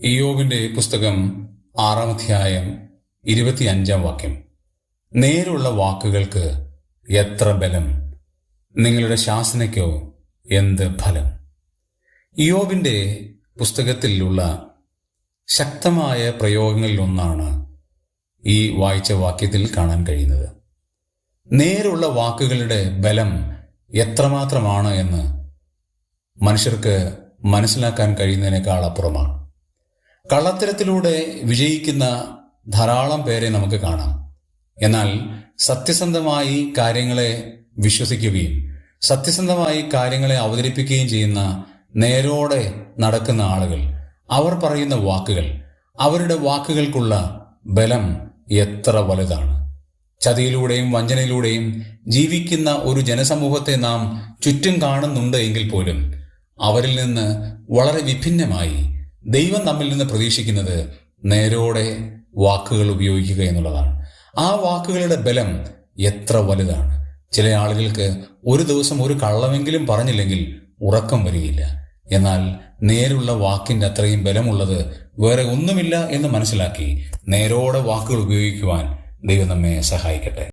ഇയോബിന്റെ പുസ്തകം ആറാം അധ്യായം ഇരുപത്തിയഞ്ചാം വാക്യം. നേരുള്ള വാക്കുകൾക്ക് എത്ര ബലം? നിങ്ങളുടെ ശാസനയ്ക്കോ എന്ത് ഫലം? ഇയോബിന്റെ പുസ്തകത്തിലുള്ള ശക്തമായ പ്രയോഗങ്ങളിലൊന്നാണ് ഈ വായിച്ച വാക്യത്തിൽ കാണാൻ കഴിയുന്നത്. നേരുള്ള വാക്കുകളുടെ ബലം എത്രമാത്രമാണ് എന്ന് മനുഷ്യർക്ക് മനസ്സിലാക്കാൻ കഴിയുന്നതിനേക്കാൾ അപ്പുറമാണ്. കള്ളത്തരത്തിലൂടെ വിജയിക്കുന്ന ധാരാളം പേരെ നമുക്ക് കാണാം. എന്നാൽ സത്യസന്ധമായി കാര്യങ്ങളെ വിശ്വസിക്കുകയും സത്യസന്ധമായി കാര്യങ്ങളെ അവതരിപ്പിക്കുകയും ചെയ്യുന്ന നേരോടെ നടക്കുന്ന ആളുകൾ അവർ പറയുന്ന വാക്കുകൾ അവരുടെ വാക്കുകൾക്കുള്ള ബലം എത്ര വലുതാണ്. ചതിയിലൂടെയും വഞ്ചനയിലൂടെയും ജീവിക്കുന്ന ഒരു ജനസമൂഹത്തെ നാം ചുറ്റും കാണുന്നുണ്ട് എങ്കിൽ പോലും അവരിൽ നിന്ന് വളരെ വിഭിന്നമായി ദൈവം നമ്മിൽ നിന്ന് പ്രതീക്ഷിക്കുന്നത് നേരോടെ വാക്കുകൾ ഉപയോഗിക്കുക എന്നുള്ളതാണ്. ആ വാക്കുകളുടെ ബലം എത്ര വലുതാണ്. ചില ആളുകൾക്ക് ഒരു ദിവസം ഒരു കള്ളമെങ്കിലും പറഞ്ഞില്ലെങ്കിൽ ഉറക്കം വരികയില്ല. എന്നാൽ നേരുള്ള വാക്കിന്റെ അത്രയും ബലമുള്ളത് വേറെ ഒന്നുമില്ല എന്ന് മനസ്സിലാക്കി നേരോടെ വാക്കുകൾ ഉപയോഗിക്കുവാൻ ദൈവം നമ്മെ സഹായിക്കട്ടെ.